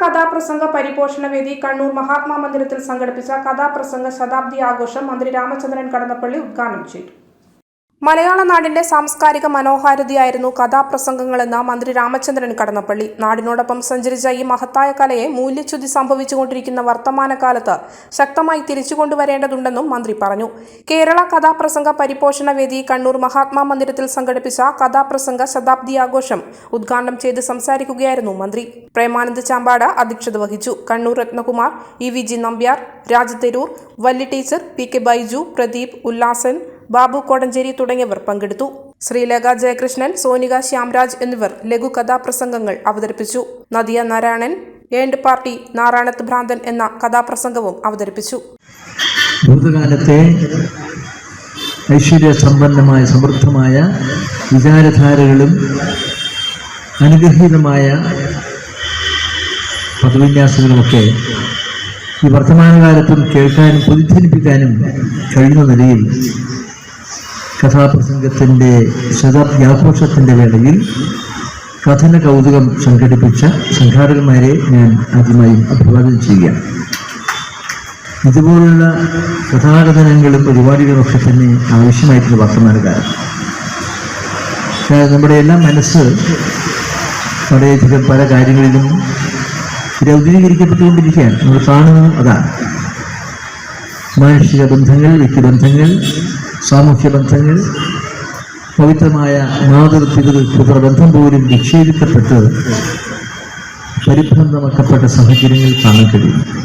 കഥാപ്രസംഗ പരിപോഷണ വേദി കണ്ണൂർ മഹാത്മാ മന്ദിരത്തിൽ സംഘടിപ്പിച്ച കഥാപ്രസംഗ ശതാബ്ദി ആഘോഷം മന്ത്രി രാമചന്ദ്രൻ കടന്നപ്പള്ളി ഉദ്ഘാടനം ചെയ്തു. മലയാള നാടിന്റെ സാംസ്കാരിക മനോഹാരിതയായിരുന്നു കഥാപ്രസംഗങ്ങളെന്ന മന്ത്രി രാമചന്ദ്രൻ കടന്നപ്പള്ളി. നാടിനോടൊപ്പം സഞ്ചരിച്ച ഈ മഹത്തായ കലയെ മൂല്യച്യുതി സംഭവിച്ചുകൊണ്ടിരിക്കുന്ന വർത്തമാനകാലത്ത് ശക്തമായി തിരിച്ചുകൊണ്ടുവരേണ്ടതുണ്ടെന്നും മന്ത്രി പറഞ്ഞു. കേരള കഥാപ്രസംഗ പരിപോഷണ വേദി കണ്ണൂർ മഹാത്മാ മന്ദിരത്തിൽ സംഘടിപ്പിച്ച കഥാപ്രസംഗ ശതാബ്ദി ആഘോഷം ഉദ്ഘാടനം ചെയ്ത് സംസാരിക്കുകയായിരുന്നു മന്ത്രി. പ്രേമാനന്ദ് ചാമ്പാട് അധ്യക്ഷത വഹിച്ചു. Kannur Ratnakumar E V G Nambiar Rajatheroor Valli teacher P K Baiju Pradeep Ullasan Babu Kodenchery തുടങ്ങിയവർ പങ്കെടുത്തു. ശ്രീലേഖ ജയകൃഷ്ണൻ സോനിക ശ്യാംരാജ് എന്നിവർ ലഘു കഥാപ്രസംഗങ്ങൾ അവതരിപ്പിച്ചു. നദിയ നാരായണൻ ഏണ്ട് പാർട്ടി നാരായണത്ത് ഭ്രാന്തൻ എന്ന കഥാപ്രസംഗവും അവതരിപ്പിച്ചു. ഭൂതകാലത്തെ ഐശ്വര്യ സമ്പന്നമായ സമൃദ്ധമായ വിചാരധാരകളും അനുഗ്രഹീതമായ പദവിന്യാസങ്ങളുമൊക്കെ ഈ വർത്തമാനകാലത്തും കേൾക്കാനും പ്രതിധ്വനിപ്പിക്കാനും കഴിയുന്ന നിലയിൽ കഥാപ്രസംഗത്തിന്റെ ശതാബ്ദാഘോഷത്തിന്റെ വേളയിൽ കഥന കൗതുകം സംഘടിപ്പിച്ച സംഘാടകന്മാരെ ഞാൻ ആദ്യമായി അഭിവാദനം ചെയ്യുകയാണ്. ഇതുപോലുള്ള കഥാകഥനങ്ങളും പരിപാടികളൊക്കെ തന്നെ ആവശ്യമായിട്ടുള്ള വർത്തമാന കാരണം നമ്മുടെ എല്ലാം മനസ്സ് വളരെയധികം പല കാര്യങ്ങളിലും രൗദ്രീകരിക്കപ്പെട്ടുകൊണ്ടിരിക്കുകയാണ് നമ്മൾ കാണുന്നതും അതാണ്. മാനുഷിക ബന്ധങ്ങൾ വ്യക്തിബന്ധങ്ങൾ സാമൂഹ്യ ബന്ധങ്ങൾ പവിത്രമായ മാതൃ പിതൃ പുത്രബന്ധം പോലും വിച്ഛേദിക്കപ്പെട്ട് പരിഭ്രമക്കപ്പെട്ട സാഹചര്യങ്ങൾ കാണാൻ കഴിയും.